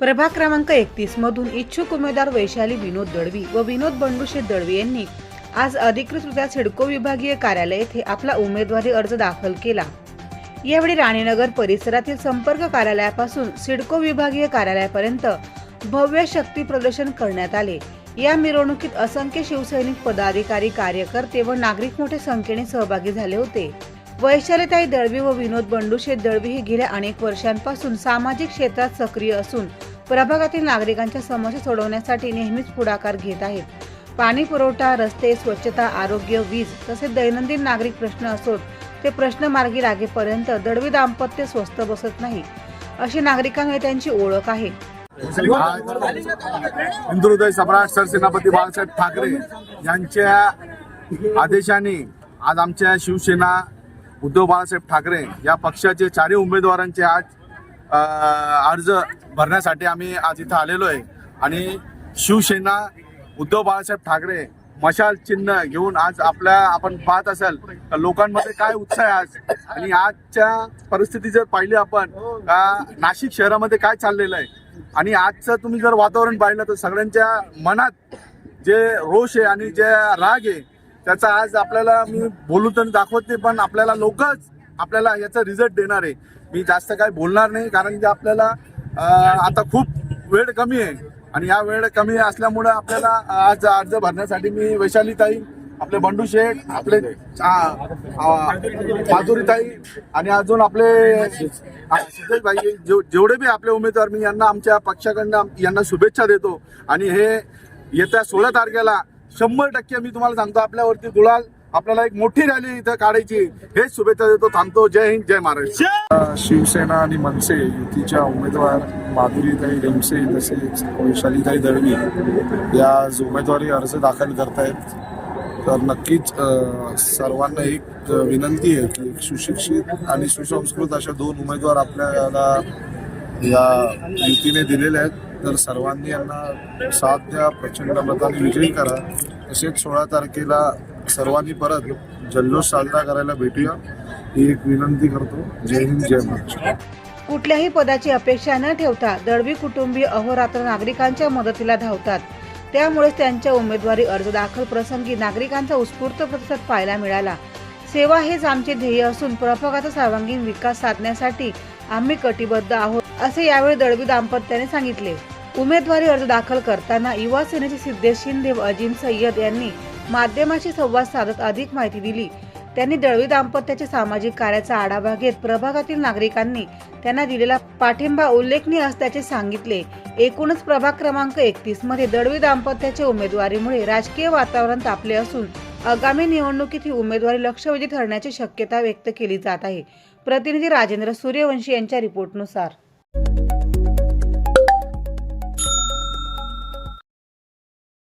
प्रभाग क्रमांक एकतीस मधून इच्छुक उमेदवार वैशाली विनोद दळवी व विनोद बंडुशे दळवी यांनी आज अधिकृतरित्या सिडको विभागीय कार्यालय येथे आपला उमेदवारी अर्ज दाखल केला. यावेळी राणीनगर परिसरातील संपर्क कार्यालयापासून सिडको विभागीय कार्यालयापर्यंत भव्य शक्ती प्रदर्शन करण्यात आले. या मिरवणुकीत असंख्य शिवसैनिक पदाधिकारी कार्यकर्ते व नागरिक मोठ्या संख्येने सहभागी झाले होते. वैशालीताई दळवी व विनोद बंडुशे दळवी हे गेल्या अनेक वर्षांपासून सामाजिक क्षेत्रात सक्रिय असून प्रभागातील नागरिकांच्या समस्या सोडवण्यासाठी नेहमीच पुढाकार घेत आहेत. पाणी पुरवठा रस्ते स्वच्छता आरोग्य वीज तसेच दैनंदिन नागरिक प्रश्न असोत ते प्रश्न मार्गी लागेपर्यंत दडवी दाम्पत्य स्वस्त बसत नाही अशी नागरिकांमध्ये त्यांची ओळख आहे. आज सम्राट सरसेनापती बाळासाहेब ठाकरे यांच्या आदेशाने आज आमच्या शिवसेना उद्धव बाळासाहेब ठाकरे या पक्षाचे चारही उमेदवारांचे आज अर्ज भरण्यासाठी आम्ही आज इथं आलेलो आहे. आणि शिवसेना उद्धव बाळासाहेब ठाकरे मशाल चिन्ह घेऊन आज आपल्या आपण पाहत असाल तर लोकांमध्ये काय उत्साह आहे आज? आणि आजच्या परिस्थिती जर पाहिली आपण नाशिक शहरामध्ये काय चाललेलं आहे? आणि आजचं तुम्ही जर वातावरण पाहिलं तर सगळ्यांच्या मनात जे रोष आहे आणि जे राग आहे त्याचा आज आपल्याला मी बोलून तर दाखवत नाही पण आपल्याला लोकच आपल्याला याचा रिझल्ट देणार आहे. मी जास्त काय बोलणार नाही कारण की आपल्याला आता खूप वेळ कमी आहे. आणि या वेळ कमी असल्यामुळे आपल्याला आज अर्ज भरण्यासाठी मी वैशालीताई आपले बंडू शेठ आपले माधुरीताई आणि अजून आपले सिद्धेश भाई जेव- जेवढे बी आपले उमेदवार मी यांना आमच्या पक्षाकडनं यांना शुभेच्छा देतो. आणि हे येत्या सोळा तारखेला शंभर टक्के मी तुम्हाला सांगतो आपल्यावरती गुलाल आपल्याला एक मोठी रॅली इथं काढायची. हेच शुभेच्छा देतो. थांबतो. जय हिंद जय महाराष्ट्र. शिवसेना आणि मनसे युतीच्या उमेदवार माधुरीताई रेमसे तसेच वैशालीताई दळवी या आज उमेदवारी अर्ज दाखल करतायत. तर नक्कीच सर्वांना एक विनंती आहे की एक सुशिक्षित आणि सुसंस्कृत अशा दोन उमेदवार आपल्याला या युतीने दिलेले आहेत. तर सर्वांनी यांना साथ द्या प्रचंड मताने विजयी करा. तसेच सोळा तारखेला सर्वांनी परत जल्लोष साजरा करायला भेटूया. ही एक विनंती करतो. जय हिंद जय महाराष्ट्र. कुठल्याही पदाची अपेक्षा न ठेवता दळवी कुटुंबीय अहोरात्र नागरिकांच्या मदतीला धावतात. त्यामुळेच त्यांच्या उमेदवारी अर्ज दाखल प्रसंगी नागरिकांचा उत्स्फूर्त प्रतिसाद पाहायला मिळाला. सेवा हेच आमचे ध्येय असून प्रभागाचा सर्वांगीण विकास साधण्यासाठी आम्ही कटिबद्ध आहोत असे यावेळी दळवी दाम्पत्याने सांगितले. उमेदवारी अर्ज दाखल करताना युवा सेनेचे सिद्धेश शिंदे व अजिम सय्यद यांनी माध्यमाशी संवाद साधत अधिक माहिती दिली. त्यांनी दळवी दाम्पत्याच्या सामाजिक कार्याचा आढावा घेत प्रभागातील नागरिकांनी त्यांना दिलेला पाठिंबा उल्लेखनीय असल्याचे सांगितले. एकूणच प्रभाग क्रमांक एकतीसमध्ये दळवी दाम्पत्याच्या उमेदवारीमुळे राजकीय वातावरण तापले असून आगामी निवडणुकीत ही उमेदवारी लक्षवेधी ठरण्याची शक्यता व्यक्त केली जात आहे. प्रतिनिधी राजेंद्र सूर्यवंशी यांच्या रिपोर्टनुसार.